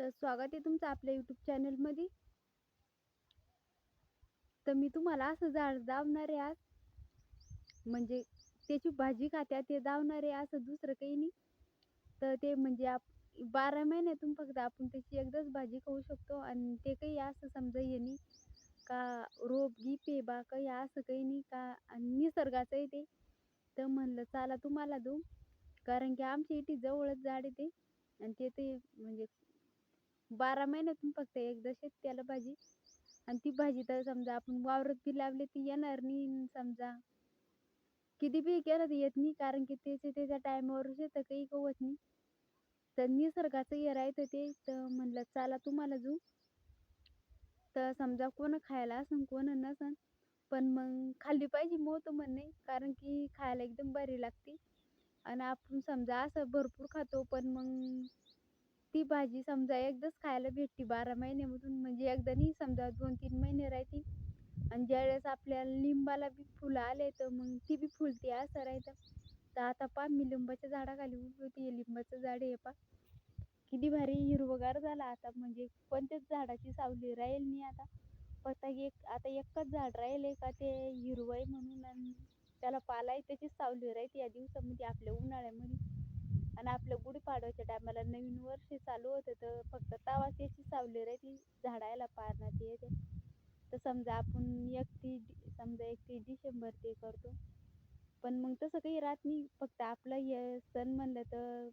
तर स्वागत आहे तुमचं आपल्या यूट्यूब चॅनलमध्ये तर मी तुम्हाला असं झाड दावणार आहे आज म्हणजे त्याची भाजी खात्या ते दावणार आहे असं दुसरं काही नाही. तर ते म्हणजे आप बारा महिन्यातून फक्त आपण त्याची एकदाच भाजी खाऊ शकतो आणि ते काही असं समजा येणे नाही का रोप गीप पे बा काही असं काही नाही का आणि निसर्गाचं आहे ते. तर म्हणलं चला तुम्हाला देऊ कारण की आमच्या इथे जवळच झाड आहे ते. आणि ते ते म्हणजे बारा महिन्यातून फक्त एकदा शेतकऱ्याला भाजी. आणि ती भाजी तर समजा आपण वावरात बी लावली ती येणार नाही न समजा. किती बी केलं तर येत नाही कारण की त्याचे त्याच्या टायमावर शेतं काही गवत नाही. तर निसर्गाचं हे राहतं ते तर म्हणलं चला तुम्हाला जाऊ. तर समजा कोण खायला असन कोण नसन पण मग खाल्ली पाहिजे मोठं म्हणणे कारण की खायला एकदम भारी लागते. आणि आपण समजा असं भरपूर खातो पण मग ती भाजी समजा एकदाच खायला भेटते बारा महिन्यामधून म्हणजे एकदा नाही समजा दोन तीन महिने राहते. आणि ज्यावेळेस आपल्याला लिंबाला बी फुलं आले तर मग ती बी फुलते असं राहतं. तर आता पा मी लिंबाच्या झाडाखाली उभी होती. लिंबाचं झाड आहे पा किती भारी हिरवगार झाला आता. म्हणजे कोणत्याच झाडाची सावली राहील नाही आता. फक्त एक आता एकच झाड राहिले का ते हिरवं आहे म्हणून आणि त्याला पाला आहे त्याचीच सावली राहते या दिवसामध्ये आपल्या उन्हाळ्यामध्ये. आणि आपलं गुढीपाडव्याच्या टायमाला नवीन वर्ष चालू होतं तर फक्त तवा त्याची सावली राहते झाडायला पारणार ते. येते तर समजा आपण एकतीस समजा एकतीस डिसेंबर ते करतो पण मग तसं काही राहत नाही. फक्त आपलं हे सण म्हणलं तर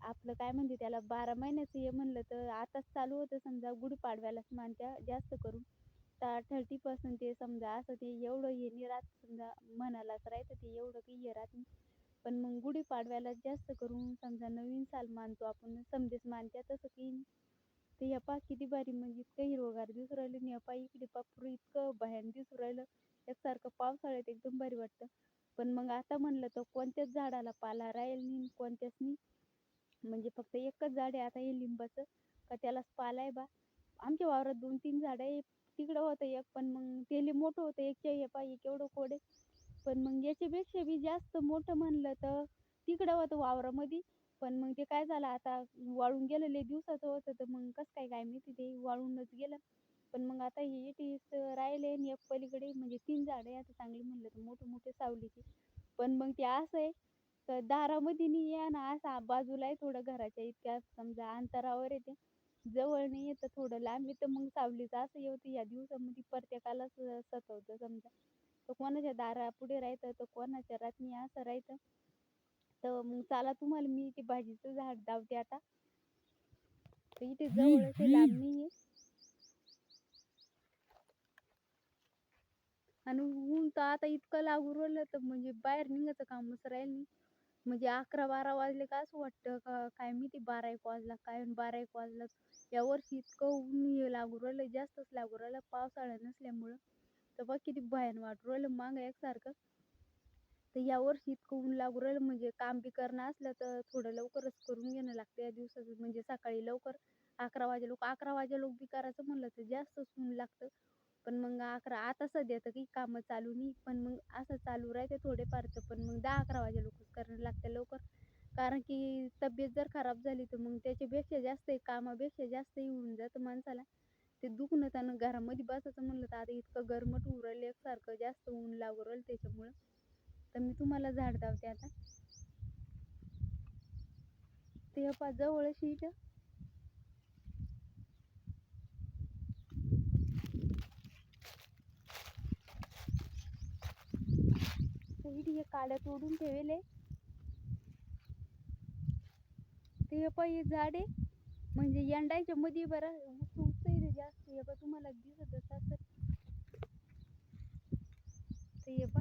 आपलं काय म्हणते त्याला बारा महिन्याचं हे म्हणलं तर आताच चालू होतं समजा गुढीपाडव्यालाच मानत्या जास्त करून. तर थर्टी पर्सेंट ते समजा असं ते एवढं हे नाही राहत समजा मनालाच राहतं ते एवढं काही हे राहत नाही. पण मग गुढीपाडव्याला जास्त करून समजा नवीन साल मानतो आपण समजेच मानत्या तसं की ते यपा किती भारी म्हणजे इतकं हिरवंगार दिसू राहिलं आणि यपा इकडे पापूर इतकं भयान दिसू राहिलं. एकसारखं पावसाळ्यात एकदम भारी वाटतं. पण मग आता म्हणलं तर कोणत्याच झाडाला पाला राहील नाही कोणत्याच नाही. म्हणजे फक्त एकच झाड आहे आता हे लिंबाचं का त्यालाच पाला आहे बा. आमच्या वावरात दोन तीन झाडं आहे. तिकडं होतं एक पण मग ते लई मोठं होतं. एकच्या हे एक एवढं कोडे पण मग याच्यापेक्षा बी जास्त मोठं म्हणलं तर तिकडं होतं वावरामध्ये. पण मग ते काय झालं आता वाळून गेलं लय दिवसाचं होतं तर मग कसं काय काय माहिती ते वाळूनच गेलं. पण मग आता हे इटीस राहिले आणि एक पलीकडे म्हणजे तीन झाडं आहे आता चांगली म्हणलं तर मोठे मोठे सावलीचे. पण मग ते असं आहे तर दारामध्ये नाही आहे ना असं बाजूला आहे थोडं घराच्या इतक्या समजा अंतरावर येते जवळ नाही येतं थोडं लांब येतं मग सावलीचं असं येतं या दिवसामध्ये प्रत्येकालाच सतवतं समजा. तर कोणाच्या दारापुढे राहतं तर कोणाच्या रात्री असं राहतं तर मग चला तुम्हाला मी ते भाजीचं झाड दावते आता. तर इथे जवळच आहे लांब नाही आहे आणि ऊन तर आता इतकं लागू राहिलं तर म्हणजे बाहेर निघायचं कामच राहील नाही. म्हणजे अकरा बारा वाजले का असं वाटतं का काय माहिती बारा एक वाजला काय बारा एक वाजला. या वर्षी इतकं ऊन लागू राहिलं जास्तच लागू राहिलं पावसाळा नसल्यामुळं. तर बघ किती भयान वाटू राहिलं मागं एकसारखं. तर या वर्षी इतकं ऊन लागू राहिलं म्हणजे काम बी करणं असलं तर थोडं लवकरच करून घेणं लागतं. या दिवसाचं म्हणजे सकाळी लवकर अकरा वाजे लोक अकरा वाजे लोक बी करायचं म्हणलं तर जास्तच ऊन लागतं. पण मग अकरा आता सध्या तर काही कामं चालू नाही पण मग असं चालू राहते थोडेफार तर. पण मग दहा अकरा वाजे लोकच करणं लागतं लवकर. कारण की तब्येत जर खराब झाली तर मग त्याच्यापेक्षा जास्त कामापेक्षा जास्त होऊन जातं माणसाला. ते दुखणं त्यानं घरामध्ये बसायचं म्हणलं तर आता इतकं गरमट होऊ एक एकसारखं जास्त ऊन लागू राहिलं त्याच्यामुळं. तर मी तुम्हाला झाड दावते आता. ते पा जवळच शीट हे काड्या तोडून ठेवले ते पण हे झाड आहे. म्हणजे यंडायच्या मध्ये बरं उंच उंच आहे ते जास्त हे बा तुम्हाला दिसत असेल ते हे पा